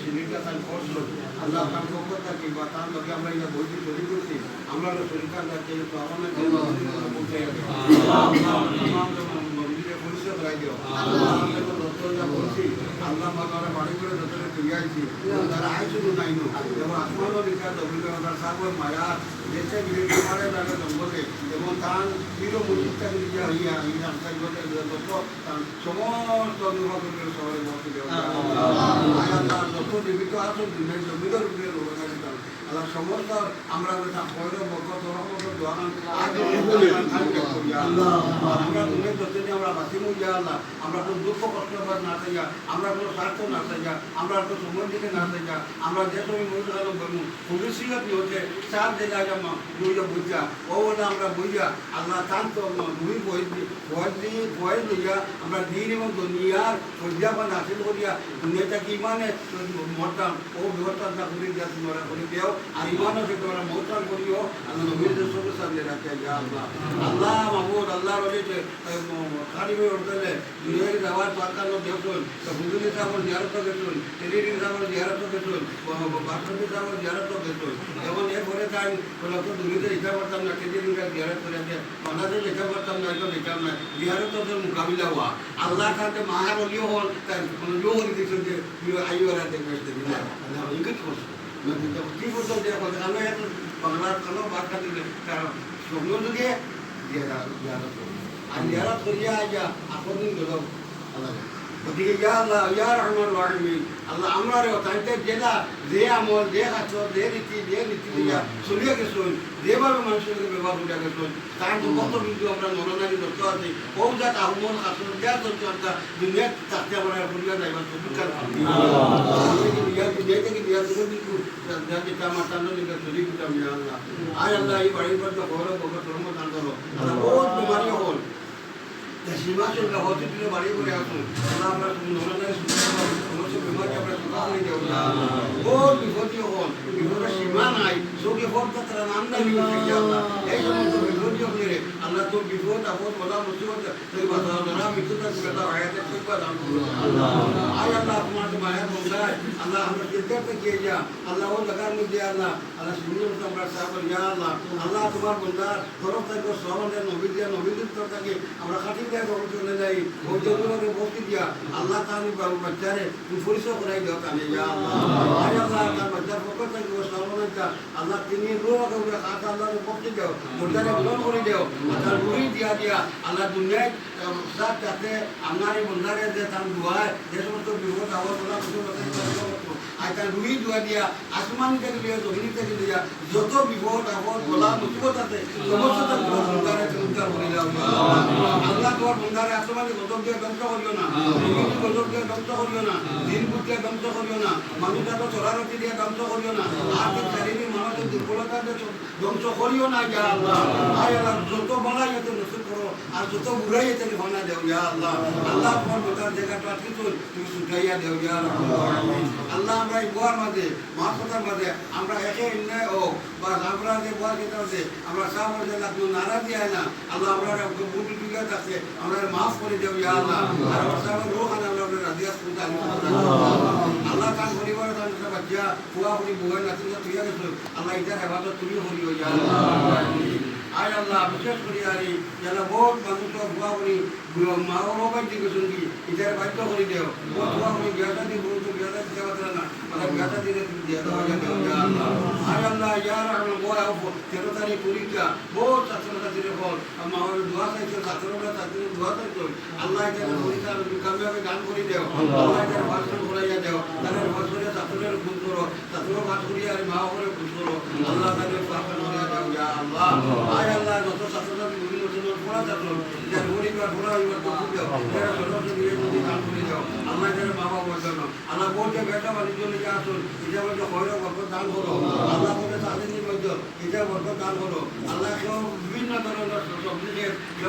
সিলিটা তার করছিল আল্লাহ তার পক্ষ থাকি বা তার লোকে আমরা এটা বইটি তৈরি করছি আমরা শরীরটা যাচ্ছে আমাদের জন্য যাবে মন্দিরে পরিষ্কার আল্লাহ বলছি আল্লাহ বাড়ি করে আইছি তারা আইসু নাই নো যেমন আসমানও লিখা অভিজ্ঞতা সাগর মায়া দেশে বিরোধী পারে তাকে জঙ্গলে এবং তার প্রিয় মসজিদটা যদি ইয়া এই রাস্তায় যত সমস্ত অভিভাবক শহরে বসে দেওয়া যত জীবিত আছো উপরে রোগাগারি আল্লাহ সমস্ত আমরা পয়র বাঁচিমু ইয়া আল্লাহ আমরা আমরা মনে দিন এবং দুনিয়ার পর্যাপান হাসিল করিয়া দুনিয়াটাকে ইমানে মরতাম ও বিবর্তন না করি দিয়া করিও আল্লাহ নবীদের সঙ্গে সামনে রাখে ইয়া আল্লাহ আল্লাহ মাহমুদ আল্লাহ রলিতে কারিবে উঠলে দুনিয়ার যাওয়ার পাকানো দেখুন তো হুজুরি সাহেবের জিয়ারত গেছুন টেলিরি সাহেবের জিয়ারত গেছুন বাসন্তী সাহেবের জিয়ারত গেছুন এবং এরপরে তাই লোক দুনিয়াতে ইচ্ছা করতাম না টেলিরি জিয়ারত করে আছে বাংলাদেশ ইচ্ছা করতাম না একদম ইচ্ছা না জিয়ারত মোকাবিলা হওয়া আল্লাহ কাছে মাহার অলিও হল তাই ইয়ে হলে দিচ্ছেন যে আইও রাতে ইঙ্গিত করছে কি করতো যে আমরা এখন বাংলার কালো বার্তা দিলে কারণ যুগে জিয়ারত আর জিয়ারত করিয়া আইয়া আপন গেল গতিকে ইয়া আল্লাহ ইয়া রহমান রাহিমিন আল্লাহ আমরা রে তাইতে জেলা যে আমল যে হাত যে রীতি যে নীতি দিয়া চলিয়ে গেছুন যেভাবে মানুষের ব্যবহার করে গেছুন তার তো কত কিন্তু আমরা নরনারী ধরতে আছি। ও জাত আহমন আসল দেয়া আমরা দুনিয়া তাতে আমরা করিয়া যাইবার বিকাল ইয়া দিয়া থেকে দিয়া থেকে কিন্তু যা যেটা আমার তান্ড নিকা চলি কিতাম ইয়া আল্লাহ আয় আল্লাহ এই বাড়ির পর তো গৌরব ভগত ধর্ম দান করো আল্লাহ বহুত বিমারি হল সীমাচল হতে দিলে বাড়ি করে আসুন আমরা নরনারী সমস্ত বিমারি আমরা সুখা করে দেব বহুত বিপদী হল বিপদের সীমা নাই চোখে হোক তারা নাম দাবি করছে আল্লাহ এই সমস্ত বিপদী হলে আল্লাহ তোর বিপদ আপদ বলা মুসিবত তুই বাধা ধরা মৃত্যুটা বেটা হায়াতে ঠিক বা দান করো আয় আল্লাহ তোমার তো মায়ের বংশায় আল্লাহ আমরা চিন্তা থেকে যা আল্লাহ ও জায়গার মধ্যে আল্লাহ আল্লাহ সুন্দর আমরা সাহায্য ইয়া আল্লাহ আল্লাহ তোমার বন্ধার তরফ থেকে সহনের নবী দিয়া নবীদের তরফ আমরা খাটি দিয়া গ্রহণ চলে যাই জন্য ভক্তি দিয়া, আল্লাহ তার বাচ্চারে তুমি পরিচয় করাই দাও কানে ইয়া আল্লাহ। আল্লাহ তার বাচ্চার পক্ষ থেকে ও সর্বনাথা আল্লাহ তিনি রোগ হাত আল্লাহর ভক্তি দাও মোটারে গ্রহণ করে দাও তার রুই দিয়া দিয়া আল্লাহ দুনিয়ায় সব যাতে আমার এই বন্ধারে যে তার দোয়ায় যে সমস্ত বিপদ আবার বলা আর তার রুই দোয়া দিয়া আসমান থেকে দিয়া জমিন থেকে দিয়া যত বিপদ আপদ বলা মুসিবত আছে, সমস্ত তার তোমার বন্ধারে উদ্ধার করে দাও আল্লাহ তোমার বন্ধারে আসমানে গজব দিয়ে ধ্বংস করিও না। গজব দিয়ে ধ্বংস করিও না। দিন দিয়ে ধ্বংস করিও না। মানুষ এত চড়ারতি দিয়ে ধ্বংস করিও না। আর্থিক শারীরিক মানসিক দুর্বলতা ধ্বংস করিও না ইয়া আল্লাহ। আয় আল্লাহ, যত বলা যেতে নসিব করো আর যত বুড়াই যেতে ভাঙা দেও ইয়া আল্লাহ। আল্লাহ তোমার বোতার জায়গাটা চল তুমি শুকাইয়া দেও ইয়া আল্লাহ আমরা এই গোয়ার মাঝে মাথার মাঝে, আমরা একে অন্যায় হোক বা আমরা যে গোয়ার খেতে আছে, আমরা সামনে যে লাগল নারাজি হয় না, আল্লাহ আমরা বুটি টুকে আছে, আমরা মাফ করে দেও ইয়া আল্লাহ। আর রাজিয়া আল্লাহ তার তার বাচ্চা পুয়া বুয়ার আল্লাহ হেফাজত তুমি করিও, ইয়া আয় আল্লাহ বিশেষ করি, আরি যারা বহুত মানুষ বুয়া করি মা বাবার দিকে শুনবি ইটার বাধ্য করে দেও বুয়া করি বিয়াটা দি বলতো বিয়াটা দিতে পারছে না মানে বিয়াটা দিলে দিয়ে দেও আল্লাহ। আয় আল্লাহ, ইয়া রহমান তেরো তারিখ পরীক্ষা বহুত ছাত্ররা দিলে বল মা বাবার দোয়া চাইছো ছাত্ররা ছাত্রীর দোয়া চাইছো। আল্লাহ এটা পরীক্ষা কামিয়াবে গান করে দেও আল্লাহ এটা ভাষণ করাইয়া দেও তাদের ভাষণে ছাত্রের খুন করো ছাত্র ভাষ করিয়া আর মা বাবার খুন করো আল্লাহ তাদের পাপন করিয়া দেও ইয়া আল্লাহ। ছাত্ররা বিভিন্ন ছেলের পড়া ছাত্র যার পরিবার পড়া হইবার তো দেও যারা দিয়ে যদি গান করে। দেও আল্লাহ যারা মা বাবার জন্য আল্লাহ বলছে বেটা বাণিজ্য লিখে আসুন এটা বলছে দান দান কেউ বিভিন্ন ধরনের সবজি